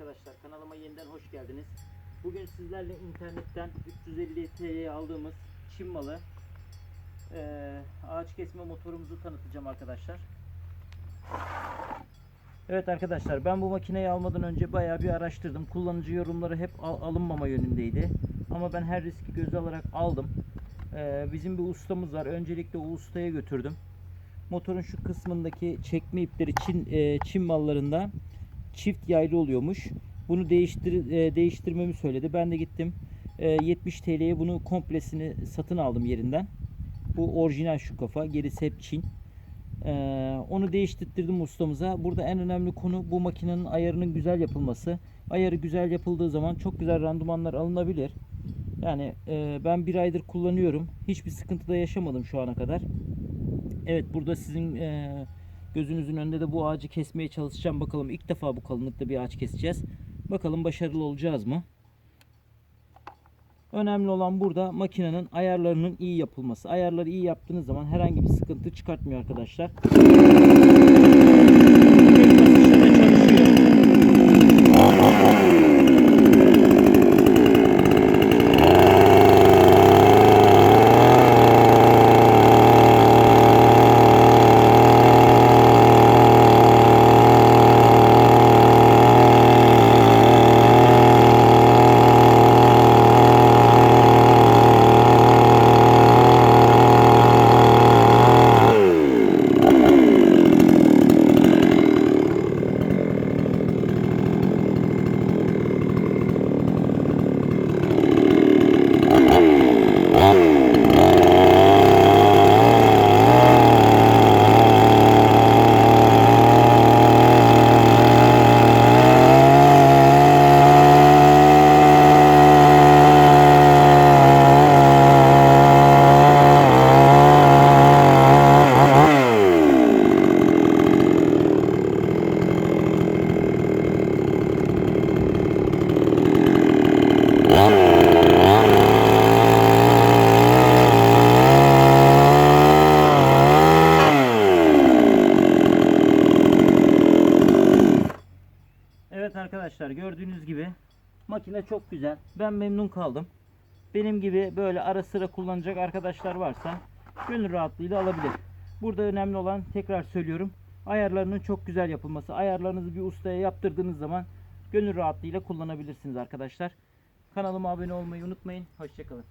arkadaşlar kanalıma yeniden hoş geldiniz. Bugün sizlerle internetten 350 TL'ye aldığımız Çin malı eee, ağaç kesme motorumuzu tanıtacağım arkadaşlar. Evet arkadaşlar ben bu makineyi almadan önce bayağı bir araştırdım. Kullanıcı yorumları hep al- alınmama yönündeydi. Ama ben her riski göze alarak aldım. Eee, bizim bir ustamız var. Öncelikle o ustaya götürdüm. Motorun şu kısmındaki çekme ipleri Çin eee, Çin mallarında çift yaylı oluyormuş. Bunu değiştir eee, değiştirmemi söyledi. Ben de gittim. Eee, 70 TL'ye bunu komplesini satın aldım yerinden. Bu orijinal şu kafa. Gerisi hep Çin. Eee, onu değiştirdim ustamıza. Burada en önemli konu bu makinenin ayarının güzel yapılması. Ayarı güzel yapıldığı zaman çok güzel randımanlar alınabilir. Yani eee, ben bir aydır kullanıyorum. Hiçbir sıkıntı da yaşamadım şu ana kadar. Evet burada sizin eee, gözünüzün önünde de bu ağacı kesmeye çalışacağım. Bakalım ilk defa bu kalınlıkta bir ağaç keseceğiz. Bakalım başarılı olacağız mı? Önemli olan burada makinenin ayarlarının iyi yapılması. Ayarları iyi yaptığınız zaman herhangi bir sıkıntı çıkartmıyor arkadaşlar. Evet arkadaşlar gördüğünüz gibi makine çok güzel. Ben memnun kaldım. Benim gibi böyle ara sıra kullanacak arkadaşlar varsa gönül rahatlığıyla alabilir. Burada önemli olan tekrar söylüyorum ayarlarının çok güzel yapılması. Ayarlarınızı bir ustaya yaptırdığınız zaman gönül rahatlığıyla kullanabilirsiniz arkadaşlar. Kanalıma abone olmayı unutmayın. Hoşçakalın.